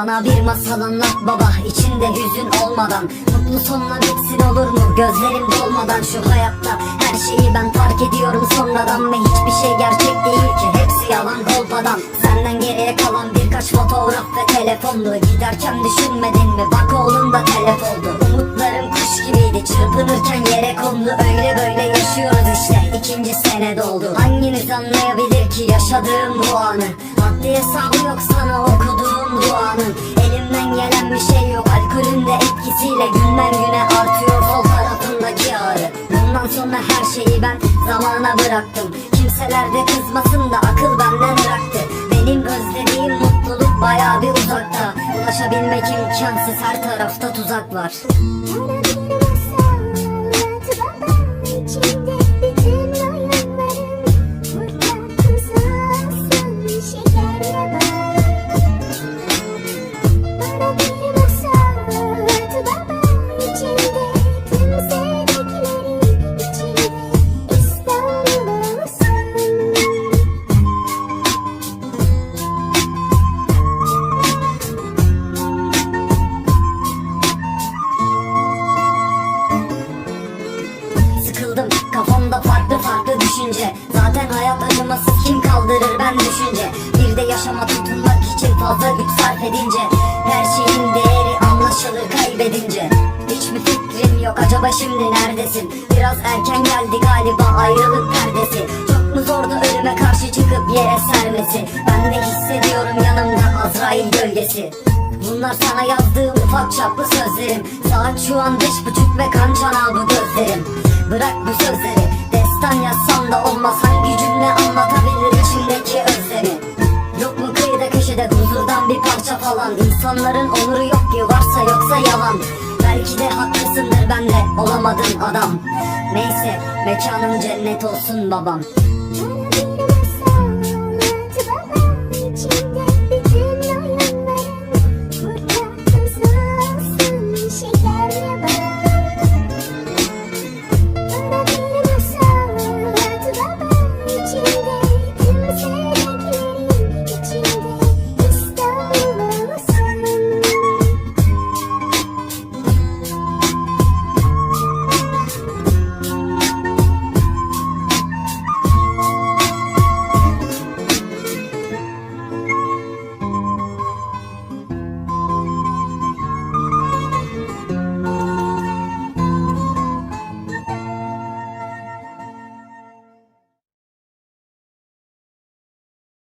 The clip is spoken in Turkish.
Bana bir masal anlat baba içinde hüzün olmadan. Mutlu sonla bitsin olur mu? Gözlerim dolmadan Şu hayatta. Her şeyi ben fark ediyorum sonradan Ve hiçbir şey gerçek değil ki. Hepsi yalan kolpadan. Senden geriye kalan birkaç fotoğraf ve telefondu. Giderken düşünmedin mi? Bak oğlum da telef oldu. Umutlarım kuş gibiydi. Çırpınırken yere kondu. Öyle böyle yaşıyoruz işte ikinci sene doldu. Hanginiz anlayabilir ki yaşadığım bu anı? Haddi hesabı yok sana okuduğum duanın. Elimden gelen bir şey yok alkolün de etkisiyle Günden güne artıyor. Sol tarafındaki ağrı. Bundan sonra her şeyi ben zamana bıraktım. Kimseler de kızmasın da akıl benden bıraktı. Benim özlediğim mutluluk bayağı bir uzakta. Ulaşabilmek imkansız her tarafta tuzak var fazla güç sarf edince Her şeyin değeri anlaşılır kaybedince. Hiçbir fikrim yok acaba şimdi neredesin? Biraz erken geldi galiba ayrılık perdesi. Çok mu zordu ölüme karşı çıkıp yere sermesi? Ben de hissediyorum yanımda Azrail gölgesi. Bunlar sana yazdığım ufak çaplı sözlerim. Saat şu an beş buçuk ve kan çanağı bu gözlerim. Bırak bu sözleri Destan yazsam da olmaz İnsanların onuru yok ki varsa yoksa yalan. Belki de haklısındır ben de olamadın adam. Neyse mekanım cennet olsun babam